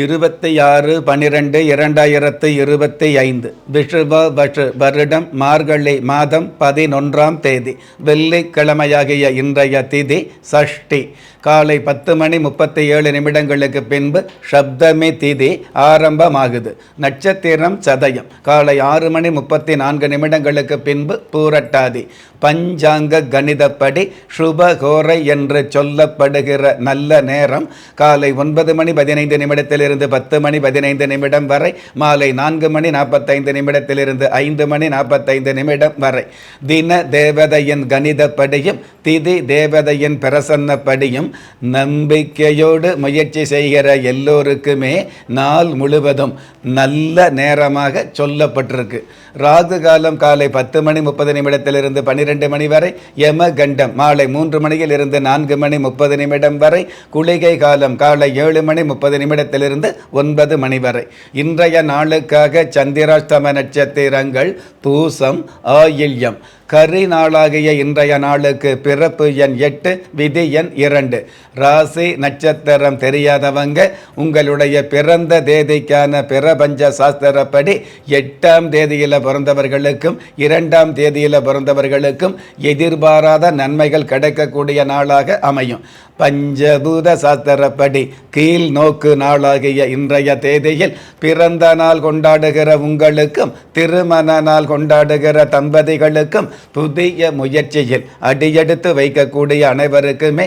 இருபத்தி ஆறு பன்னிரெண்டு இரண்டாயிரத்து இருபத்தி ஐந்து விஷுவ வஷு வருடம் மார்கழி மாதம் பதினொன்றாம் தேதி வெள்ளிக்கிழமையாகிய இன்றைய திதி சஷ்டி. காலை பத்து மணி முப்பத்தி ஏழு நிமிடங்களுக்கு பின்பு சப்தமி திதி ஆரம்பமாகுது. நட்சத்திரம் சதயம். காலை ஆறு மணி முப்பத்தி நான்கு நிமிடங்களுக்கு பின்பு பூரட்டாதி. பஞ்சாங்க கணிதப்படி சுபகோரை என்று சொல்லப்படுகிற நல்ல நேரம் காலை ஒன்பது மணி பதினைந்து நிமிடத்திலிருந்து பத்து மணி பதினைந்து நிமிடம் வரை மாலை நான்கு மணி நாற்பத்தைந்து நிமிடத்திலிருந்து ஐந்து மணி நாற்பத்தைந்து நிமிடம் வரை. தின தேவதையின் கணிதப்படியும் திதி தேவதையின் பிரசன்னப்படியும் நம்பிக்கையோடு முயற்சி செய்கிற எல்லோருக்குமே நாள் முழுவதும் நல்ல நேரமாக சொல்லப்பட்டிருக்கு. ராகு காலம் காலை பத்து மணி முப்பது நிமிடத்திலிருந்து பன்னிரெண்டு மணி வரை யம கண்டம் மாலை மூன்று மணியில் இருந்து நான்கு மணி முப்பது நிமிடம் வரை குளிகை காலம் காலை ஏழு மணி முப்பது நிமிடத்திலிருந்து ஒன்பது மணி வரை. இன்றைய நாளுக்காக சந்திராஷ்டம நட்சத்திரங்கள் பூசம் ஆயில்யம். கரி நாளாகிய இன்றைய நாளுக்கு பிறப்பு எண் எட்டு விதி எண் இரண்டு. ராசி நட்சத்திரம் தெரியாதவங்க உங்களுடைய பிறந்த தேதிக்கான பிரபஞ்ச சாஸ்திரப்படி எட்டாம் தேதியில் பிறந்தவர்களுக்கும் இரண்டாம் தேதியில் பிறந்தவர்களுக்கும் எதிர்பாராத நன்மைகள் கிடைக்கக்கூடிய நாளாக அமையும். பஞ்சபூத சாஸ்திரப்படி கீழ் நோக்கு நாளாகிய இன்றைய தேதியில் பிறந்த நாள் கொண்டாடுகிற உங்களுக்கும் திருமண நாள் கொண்டாடுகிற தம்பதிகளுக்கும் புதிய முயற்சியில் அடியெடுத்து வைக்கக்கூடிய அனைவருக்குமே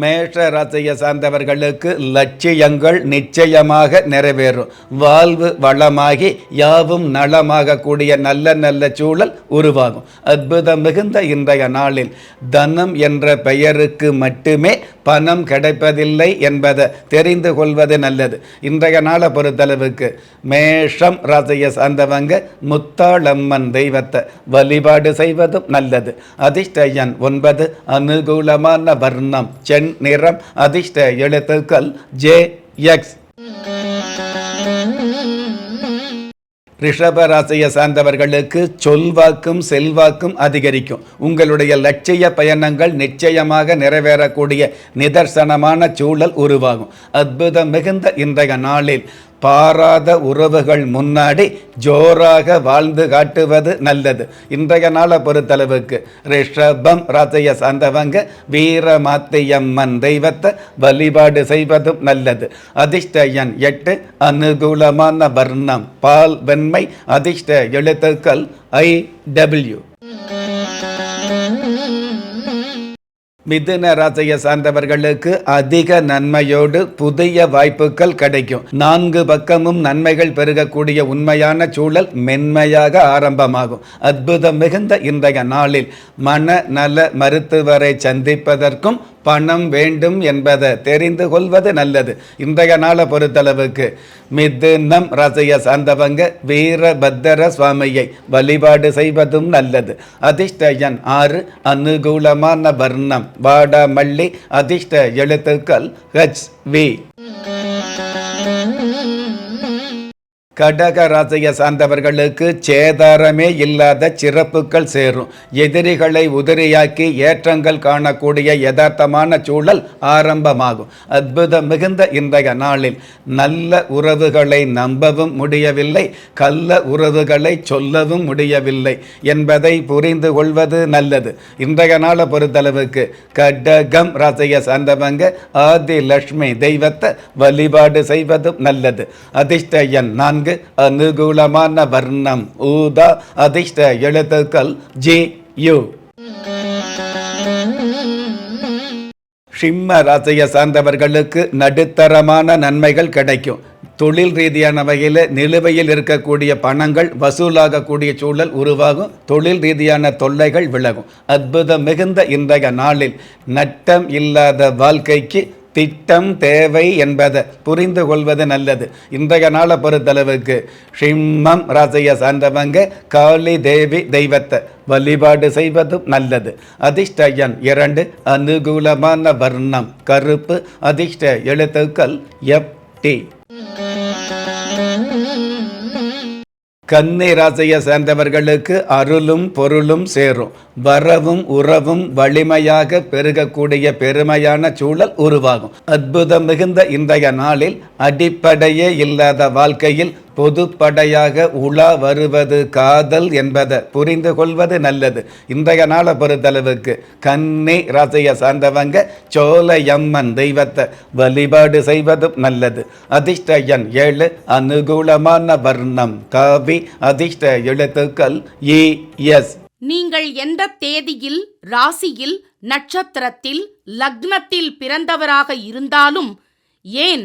மேஷ ராசியை சார்ந்தவர்களுக்கு லட்சியங்கள் நிச்சயமாக நிறைவேறும். வாழ்வு வளமாகி யாவும் நலமாக கூடிய நல்ல நல்ல சூழல் உருவாகும். அற்புதம் மிகுந்த இன்றைய நாளில் தனம் என்ற பெயருக்கு மட்டுமே பணம் கிடைப்பதில்லை என்பதை தெரிந்து கொள்வது நல்லது. இன்றைய நாளை பொறுத்தளவுக்கு மேஷம் ராசியை சார்ந்தவங்க முத்தாளம்மன் தெய்வத்தை வழிபாடு செய்வதும் நல்லது. அதிர்ஷ்டயன் ஒன்பது அனுகூலமான வர்ணம் சென் நிறம் அதிர்ஷ்ட எழுத்துக்கள் ஜே எக்ஸ். ரிஷப ராசியை சார்ந்தவர்களுக்கு சொல்வாக்கும் செல்வாக்கும் அதிகரிக்கும். உங்களுடைய லட்சிய பயணங்கள் நிச்சயமாக நிறைவேறக்கூடிய நிதர்சனமான சூழல் உருவாகும். அற்புதம் மிகுந்த இன்றைய நாளில் பாராத உறவுகள் முன்னாடி ஜோராக வாழ்ந்து காட்டுவது நல்லது. இன்றைய நாளை பொறுத்தளவுக்கு ரிஷபம் ராசைய சார்ந்தவங்க வீரமாத்தியம்மன் தெய்வத்தை வழிபாடு செய்வதும் நல்லது. அதிர்ஷ்ட எண் எட்டு அனுகூலமான வர்ணம் பால் வெண்மை அதிர்ஷ்ட எழுத்துக்கள் ஐ டபிள்யூ. மிதுன ராசியை சார்ந்தவர்களுக்கு அதிக நன்மையோடு புதிய வாய்ப்புகள் கிடைக்கும். நான்கு பக்கமும் நன்மைகள் பெருகக்கூடிய உண்மையான சூழல் மென்மையாக ஆரம்பமாகும். அற்புதம் மிகுந்த இன்றைய நாளில் மன நல மருத்துவரை சந்திப்பதற்கும் பணம் வேண்டும் என்பதை தெரிந்து கொள்வது நல்லது. இன்றைய நாளை பொறுத்தளவுக்கு மிதுனம் ராசியை சார்ந்தவங்க வீரபத்திர சுவாமியை வழிபாடு செய்வதும் நல்லது. அதிர்ஷ்டயன் ஆறு அனுகூலமான வர்ணம். வாடாமல்லி அதிர்ஷ்ட எழுத்துக்கள் ஹெச் வி கடக ராசியை சார்ந்தவர்களுக்கு சேதாரமே இல்லாத சிறப்புகள் சேரும். எதிரிகளை உதிரியாக்கி ஏற்றங்கள் காணக்கூடிய யதார்த்தமான சூழல் ஆரம்பமாகும். அற்புதம் மிகுந்த இன்றைய நாளில் நல்ல உறவுகளை நம்பவும் முடியவில்லை கள்ள உறவுகளை சொல்லவும் முடியவில்லை என்பதை புரிந்து கொள்வது நல்லது. இன்றைய நாளை பொறுத்தளவுக்கு கடகம் ராசியை சார்ந்தவங்க ஆதி லட்சுமி தெய்வத்தை வழிபாடு செய்வதும் நல்லது. அதிர்ஷ்ட எண் நான்கு நான்கு அனுகூலமான வர்ணம் ஊதா அதிர்ஷ்ட எழுத்துக்கள் ஜி யு. சிம்ம ராசியை சார்ந்தவர்களுக்கு நடுத்தரமான நன்மைகள் கிடைக்கும். தொழில் ரீதியான வகையில் நிலுவையில் இருக்கக்கூடிய பணங்கள் வசூலாகக்கூடிய சூழல் உருவாகும். தொழில் ரீதியான தொல்லைகள் விலகும். அற்புதம் மிகுந்த இன்றைய நாளில் நட்டம் இல்லாத வாழ்க்கைக்கு திட்டம் தேவை என்பதை புரிந்து கொள்வது நல்லது. இன்றைய நாளை பொறுத்தளவுக்கு சிம்மம் ராசியை சார்ந்தவங்க காளி தேவி தெய்வத்தை வழிபாடு செய்வதும் நல்லது. அதிர்ஷ்டயன் இரண்டு அனுகூலமான வர்ணம் கருப்பு. அதிர்ஷ்ட எழுத்துக்கள் எஃப்டி கன்னி ராசியை சேர்ந்தவர்களுக்கு அருளும் பொருளும் சேரும். வரவும் உறவும் வலிமையாக பெருகக்கூடிய பெருமையான சூழல் உருவாகும். அற்புதம் மிகுந்த இன்றைய நாளில் அடிப்படையே இல்லாத வாழ்க்கையில் பொதுப்படையாக உலா வருவது காதல் என்பதை புரிந்து கொள்வது நல்லது. இன்றைய நாளை பொறுத்தளவுக்கு கண்ணே ராசியை சார்ந்தவங்க சோலையம்மன் தெய்வத்தை வழிபாடு செய்வதும் நல்லது. அதிர்ஷ்ட எண் ஏழு அனுகூலமான வர்ணம். காவி அதிர்ஷ்ட எழுத்துக்கள் இ எஸ். நீங்கள் எந்த தேதியில் ராசியில் நட்சத்திரத்தில் லக்னத்தில் பிறந்தவராக இருந்தாலும் ஏன்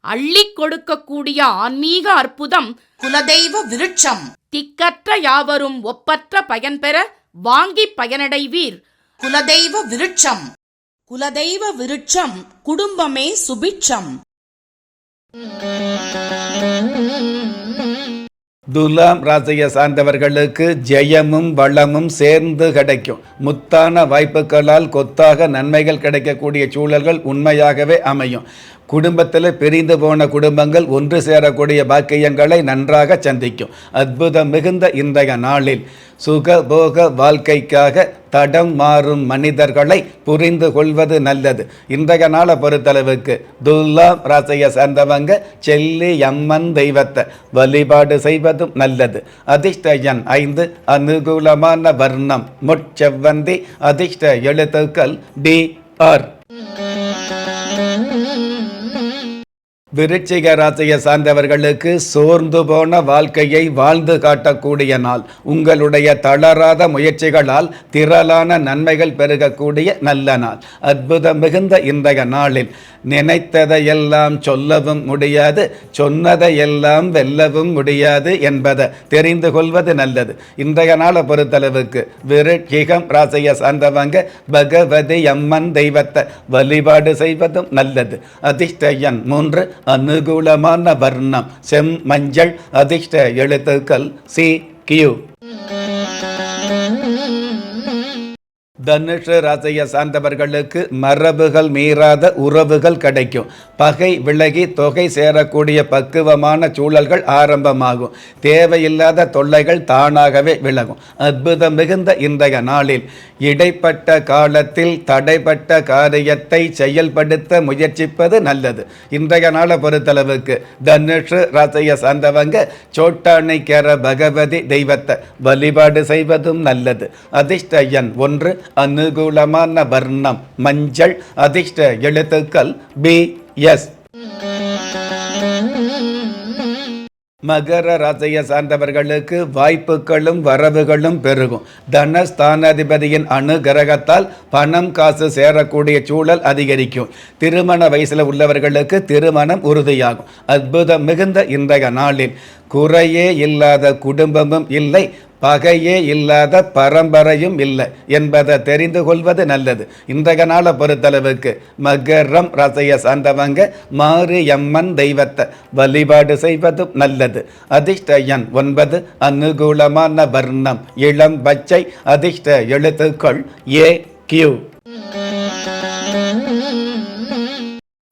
அள்ளி கொடுக்கக்கூடிய ஆன்மீக அற்புதம் குலதெய்வ விருட்சம். திக்கற்ற யாவரும் ஒப்பற்ற பயன் பெற வாங்கி பயனடைவீர். குலதெய்வ விருட்சம். குலதெய்வ விருட்சம் குடும்பமே சுபிட்சம். துலாம் ராசியை சார்ந்தவர்களுக்கு ஜெயமும் வளமும் சேர்ந்து கிடைக்கும். முத்தான வாய்ப்புகளால் கொத்தாக நன்மைகள் கிடைக்கக்கூடிய சூழல்கள் உண்மையாகவே அமையும். குடும்பத்தில் பிரிந்து போன குடும்பங்கள் ஒன்று சேரக்கூடிய பாக்கியங்களை நன்றாக சந்திக்கும். அற்புதம் மிகுந்த இன்றைய நாளில் சுகபோக வாழ்க்கைக்காக தடம் மாறும் மனிதர்களை புரிந்து கொள்வது நல்லது. இன்றைய நாளை பொறுத்தளவுக்கு துல்லாம் ராசியை சேர்ந்தவங்க செல்லி அம்மன் தெய்வத்தை வழிபாடு செய்வதும் நல்லது. அதிர்ஷ்ட எண் ஐந்து அனுகூலமான வர்ணம் முட்செவ்வந்தி அதிர்ஷ்ட எழுத்துக்கள் டி ஆர். விருச்சிக ராசியை சார்ந்தவர்களுக்கு சோர்ந்து போன வாழ்க்கையை வாழ்ந்து காட்டக்கூடிய நாள். உங்களுடைய தளராத முயற்சிகளால் திரளான நன்மைகள் பெருகக்கூடிய நல்ல நாள். அற்புதம் மிகுந்த இன்றைய நாளில். நினைத்ததையெல்லாம் சொல்லவும் முடியாது சொன்னதையெல்லாம் வெல்லவும் முடியாது என்பதை தெரிந்து கொள்வது நல்லது. இன்றைய நாளை பொறுத்தளவுக்கு விருட்சிகம் ராசியை சார்ந்தவங்க பகவதி அம்மன் தெய்வத்தை வழிபாடு செய்வதும் நல்லது. அதிஷ்டயன் மூன்று அனுகூலமான வர்ணம் செம் மஞ்சள் அதிர்ஷ்ட எழுத்துக்கள் சி கியூ. தனுஷ ராசியை சார்ந்தவர்களுக்கு மரபுகள் மீறாத உறவுகள் கிடைக்கும். பகை விலகி தொகை சேரக்கூடிய பக்குவமான சூழல்கள் ஆரம்பமாகும். தேவையில்லாத தொல்லைகள் தானாகவே விலகும். அற்புதம் மிகுந்த இன்றைய நாளில் இடைப்பட்ட காலத்தில் தடைப்பட்ட காரியத்தை செயல்படுத்த முயற்சிப்பது நல்லது. இன்றைய நாளை பொறுத்தளவுக்கு தனுஷ ராசியை சார்ந்தவங்க சோட்டானைக்கர பகவதி தெய்வத்தை வழிபாடு செய்வதும் நல்லது. அதிர்ஷ்ட எண் ஒன்று அனுகூலமான வர்ணம் மஞ்சள் அதிர்ஷ்ட எழுத்துக்கள் பி எஸ் மகர ராசியை சார்ந்தவர்களுக்கு வாய்ப்புகளும் வரவுகளும் பெருகும். தனஸ்தானாதிபதியின் அனுகிரகத்தால் பணம் காசு சேரக்கூடிய சூழல் அதிகரிக்கும். திருமண வயசில் உள்ளவர்களுக்கு திருமணம் உறுதியாகும். அற்புதம் மிகுந்த இன்றைய நாளில். குறையே இல்லாத குடும்பமும் இல்லை. பகையே இல்லாத பரம்பரையும் இல்லை என்பதை தெரிந்து கொள்வது நல்லது. இன்றைய நாளை பொறுத்தளவுக்கு மகரம் ரசைய சார்ந்தவங்க மாரியம்மன் தெய்வத்தை வழிபாடு செய்வதும் நல்லது. அதிர்ஷ்ட எண் ஒன்பது அனுகூலமான வர்ணம். இளம் பச்சை அதிர்ஷ்ட எழுத்துக்கள் ஏ கியூ.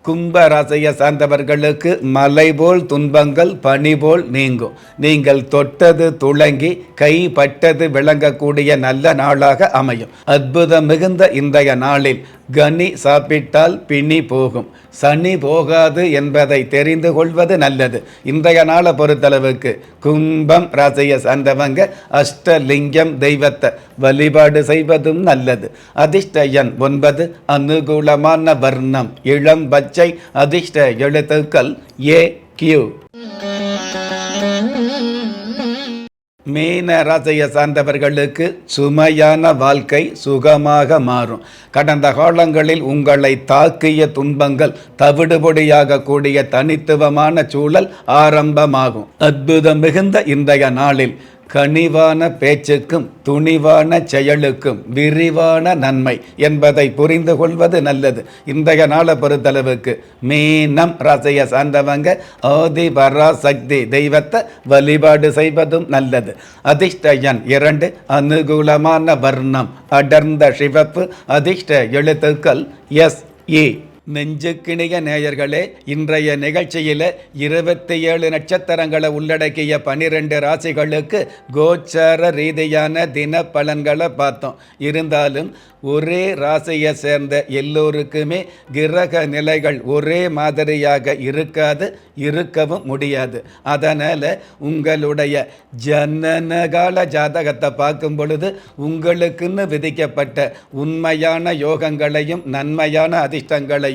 கும்பராசியை சார்ந்தவர்களுக்கு மலை போல் துன்பங்கள் பனி போல் நீங்கும். நீங்கள் தொட்டது துளங்கி கைப்பட்டது விளங்கக்கூடிய நல்ல நாளாக அமையும். அற்புதம் மிகுந்த இன்றைய நாளில் கனி சாப்பிட்டால் பிணி போகும். சனி போகாது என்பதை தெரிந்து கொள்வது நல்லது. இன்றைய நாளை பொறுத்தளவுக்கு கும்பம் ராசியை சார்ந்தவங்க அஷ்டலிங்கம் தெய்வத்தை வழிபாடு செய்வதும் நல்லது. அதிர்ஷ்ட எண் ஒன்பது அனுகூலமான வர்ணம். இளம் பச்சை அதிர்ஷ்ட எழுத்துக்கள் ஏ கியூ மீன ராசியை சார்ந்தவர்களுக்கு சுமையான வாழ்க்கை சுகமாக மாறும். கடந்த காலங்களில் உங்களை தாக்கிய துன்பங்கள் தவிடுபொடியாக கூடிய தனித்துவமான சூழல் ஆரம்பமாகும். அற்புதம் மிகுந்த இன்றைய நாளில் கனிவான பேச்சுக்கும் துணிவான செயலுக்கும் விரிவான நன்மை என்பதை புரிந்து கொள்வது நல்லது. இன்றைய நாளை பொறுத்தளவுக்கு மீனம் ரசைய சார்ந்தவங்க ஆதி பராசக்தி தெய்வத்தை வழிபாடு செய்வதும் நல்லது. அதிர்ஷ்டயன் இரண்டு அனுகூலமான வர்ணம் அடர்ந்த சிவப்பு அதிர்ஷ்ட எழுத்துக்கள் எஸ் ஏ நெஞ்சுக்கிணிய நேயர்களே இன்றைய நிகழ்ச்சியில் இருபத்தி ஏழு நட்சத்திரங்களை உள்ளடக்கிய பனிரெண்டு ராசிகளுக்கு கோச்சார ரீதியான தின பலன்களை பார்த்தோம். இருந்தாலும் ஒரே ராசியை சேர்ந்த எல்லோருக்குமே கிரக நிலைகள் ஒரே மாதிரியாக இருக்காது இருக்கவும் முடியாது. அதனால் உங்களுடைய ஜனனகால ஜாதகத்தை பார்க்கும் பொழுது உங்களுக்குன்னு விதிக்கப்பட்ட உண்மையான யோகங்களையும் நன்மையான அதிர்ஷ்டங்களையும்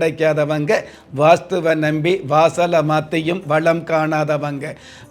கிடைக்காதவங்க. வாஸ்துவை நம்பி வாசலை மாற்றியும் வளம் காணாதவங்க.